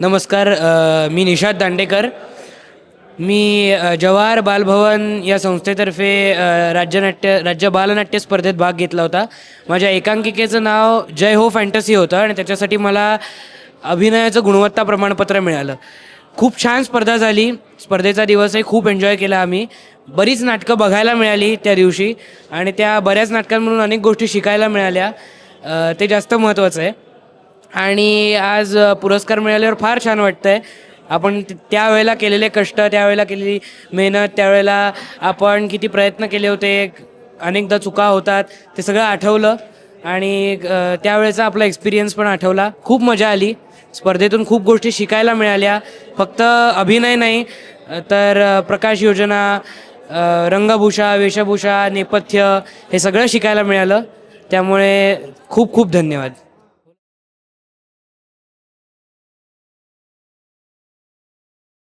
नमस्कार अ, मी निषाद दांडेकर. मी अ, जवाहर बालभवन या संस्थेतर्फे अ, राज्यनाट्य राज्य बालनाट्य स्पर्धेत भाग घेतला होता. माझ्या एकांकिकेचं नाव जय हो फॅन्टसी होतं आणि त्याच्यासाठी मला अभिनयाचं गुणवत्ता प्रमाणपत्र मिळालं. खूप छान स्पर्धा झाली. स्पर्धेचा दिवसही खूप एन्जॉय केला आम्ही. बरीच नाटकं बघायला मिळाली त्या दिवशी आणि त्या बऱ्याच नाटकांमधून अनेक गोष्टी शिकायला मिळाल्या. अ, ते जास्त महत्त्वाचं आहे. आणि आज पुरस्कार मिळाल्यावर फार छान वाटतं आहे आपण त्यावेळेला केलेले कष्ट त्यावेळेला केलेली मेहनत त्यावेळेला आपण किती प्रयत्न केले होते अनेकदा चुका होतात ते सगळं आठवलं. आणि त्यावेळेचा आपला एक्सपिरियन्स पण आठवला. खूप मजा आली. स्पर्धेतून खूप गोष्टी शिकायला मिळाल्या. फक्त अभिनय नाही तर प्रकाश योजना रंगभूषा वेशभूषा नेपथ्य हे सगळं शिकायला मिळालं. त्यामुळे खूप खूप धन्यवाद.